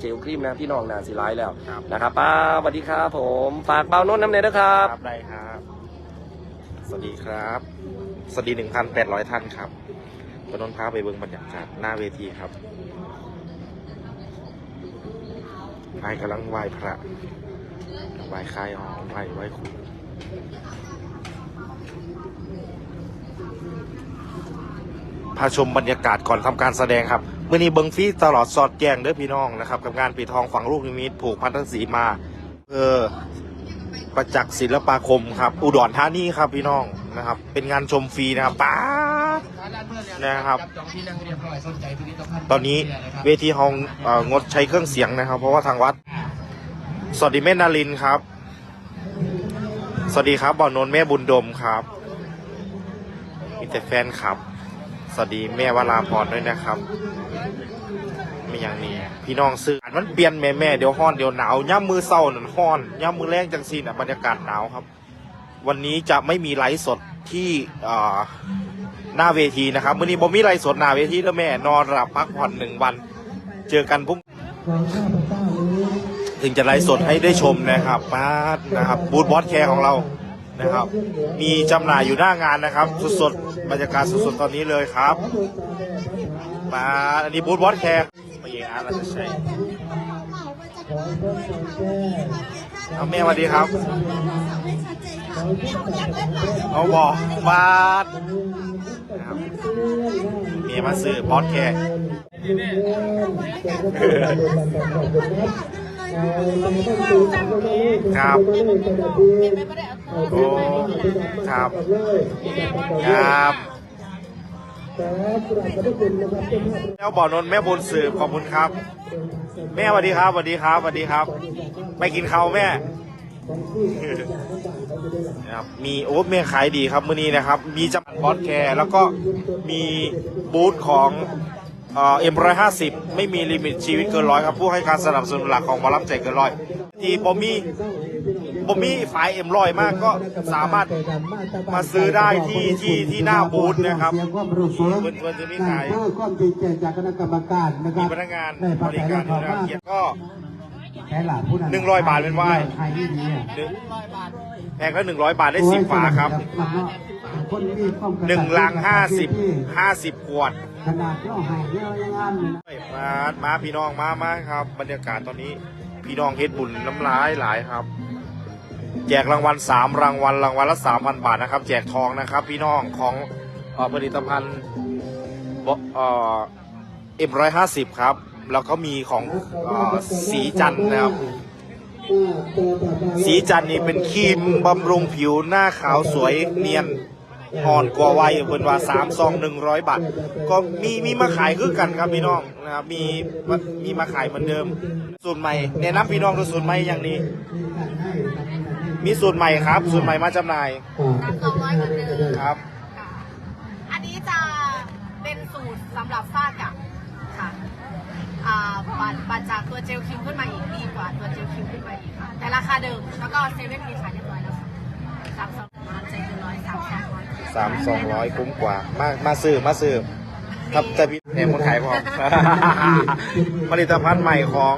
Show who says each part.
Speaker 1: เจลครีมนะพี่น้องนาสิไลายแล้ว
Speaker 2: ครับ
Speaker 1: นะครับป้าสวัสดีครับผมฝากเบาโน้นน้ำเนยนะครับ
Speaker 2: ครับได้ครับ สวัสดีครับ สวัสดีหนึ่งพันแปดร้อยท่านครับปนนท์พาไปเบิ่งบรรยากาศหน้าเวทีครับนายกำลังไหว้พระไหว้คายอ๋อไหว้ไหว้ครูพาชมบรรยากาศก่อนทำการแสดงครับเมื่อนี้เบิงฟรีตลอดสอดแจ้งเด้อพี่น้องนะครับ กับงานปีทองฝังลูกนิมิตผูกพันธสีมาเออประจักษ์ศิลปาคมครับ อุดรธานีครับพี่น้องนะครับ เป็นงานชมฟรีนะครับป้าดนะครับ ตอนนี้เวทีห้องเอ่องดใช้เครื่องเสียงนะครับ เพราะว่าทางวัด สวัสดีแม่นารินครับ สวัสดีครับบ่อนนท์แม่บุญดมครับมีแต่แฟนครับ สวัสดีแม่วราพรด้วยนะครับไม่อย่างนี้พี่น้องซื้ออันมันเปลี่ยนแม่แม่เดี๋ยวฮ้อนเดี๋ยวหนาวย่ำมือเศร้านั่นฮ้อนย่ำมือแรงจังซีน่ะบรรยากาศหนาวครับ วันนี้จะไม่มีไลฟ์สดที่หน้าเวทีนะครับมื่อนี้ผมมีไรสดหน้าเวทีแล้วแม่นอนหลับพักผ่อนหนึ่งวัน เจอกันพรุ่งถึงจะไลฟ์สดให้ได้ชมนะครับมาดนะครับบูธบอสแคร์ของเรา นะครับ มีจำหน่ายอยู่หน้างานนะครับ สดๆบรรยากาศสดๆตอนนี้เลยครับ มาอันนี้บูธบอสแคร์มาเองอาร์ตราชชัยเอาแม่สวัสดีครับเอาบอกบาทเมียมาซื้อบอสแคร์ครับ โอ้ครับ ครับแล้วบ่อนนท์แม่บุญสืบขอบคุณครับ แม่สวัสดีครับสวัสดีครับสวัสดีครับไปกินข้าวแม่นะครับมีโอ้เมียขายดีครับมื้อนี้นะครับ มีจำหน่ายบอสแคร์แล้วก็มีบูธของเอ็มร้อยห้าสิบไม่มีลิมิตชีวิตเกินร้อยครับ ผู้ให้การสนับสนุนหลักของหมอลำใจเกินร้อย ที่บอมี บอมีฝายเอ็มร้อยมากก็สามารถมาซื้อได้ที่ที่ที่หน้าบูธนะครับ
Speaker 3: เสียงความรู้สึก
Speaker 2: เพื่อนเพื่อนจะมีขาย
Speaker 3: นั่นคือความจริงใจจากคณะกรรมการนะค
Speaker 2: มี
Speaker 3: รับ
Speaker 2: พนักงาน
Speaker 3: ได้
Speaker 2: บริการ
Speaker 3: ข
Speaker 2: ดู
Speaker 3: อ
Speaker 2: แล
Speaker 3: มาก
Speaker 2: เกียรติก็
Speaker 3: แค่หลานผู้นั้น
Speaker 2: หนึ่งร้อยบาทเป็นไหว้
Speaker 3: ใครที่ดีอะ
Speaker 2: หนึ่งแพงก็หนึ่งร้อยบาทได้สิบฝาครับ
Speaker 3: คนมีความกระตั
Speaker 2: หนึ่งลังห้าสิบ
Speaker 3: ที่
Speaker 2: ห้าสิบขวด
Speaker 3: ขนาดเล่าหายเล่ายังงามเลยนะ
Speaker 2: มามาพี่น้องมามาครับ บรรยากาศตอนนี้ พี่น้องเฮ็ดบุญน้ำลายหลายครับ แจกรางวัลสามรางวัลรางวัลละสามพันบาทนะครับ แจกทองนะครับพี่น้องของออผลิตภัณฑ์เอ็มร้อยห้าสิบครับ แล้วก็มีของออสีจันนะครับ สีจันนี่เป็นครีมบำรุงผิวหน้าขาวสวยเนียนอ่อนกว่าวัยเพิ่นว่าสามซองหนึ่งร้อยบาท ก็มีมีมาขายคือกันครับพี่น้องนะครับมีมีมาขายเหมือนเดิม สูตรใหม่แนะนำพี่น้องดูสูตรใหม่อย่างนี้ มีสูตรใหม่ครับ สูตรใหม่มาจำหน่าย
Speaker 4: รับสองร้อยเหมือนเดิม
Speaker 2: ครับ
Speaker 4: ค่ะ อันนี้จะเป็นสูตรสำหรับฝ้ากระค่ะอ่าปัดปัดจากตัวเจลคิมขึ้นมาอีกดีกว่าตัวเจลคิมขึ้นมาอีกค่ะแต่ราคาเดิมแล้วก็เซเว่นมีขายเรียบร้อยแล้วค่ะสามสองร้อยใจเกินร้อยสามสองร้อย
Speaker 2: สามสองร้อยคุ้มกว่า มามาซื้อมาซื้อครับแต่พี่แหนมคนขายพอ ผลิตภัณฑ์ใหม่ของ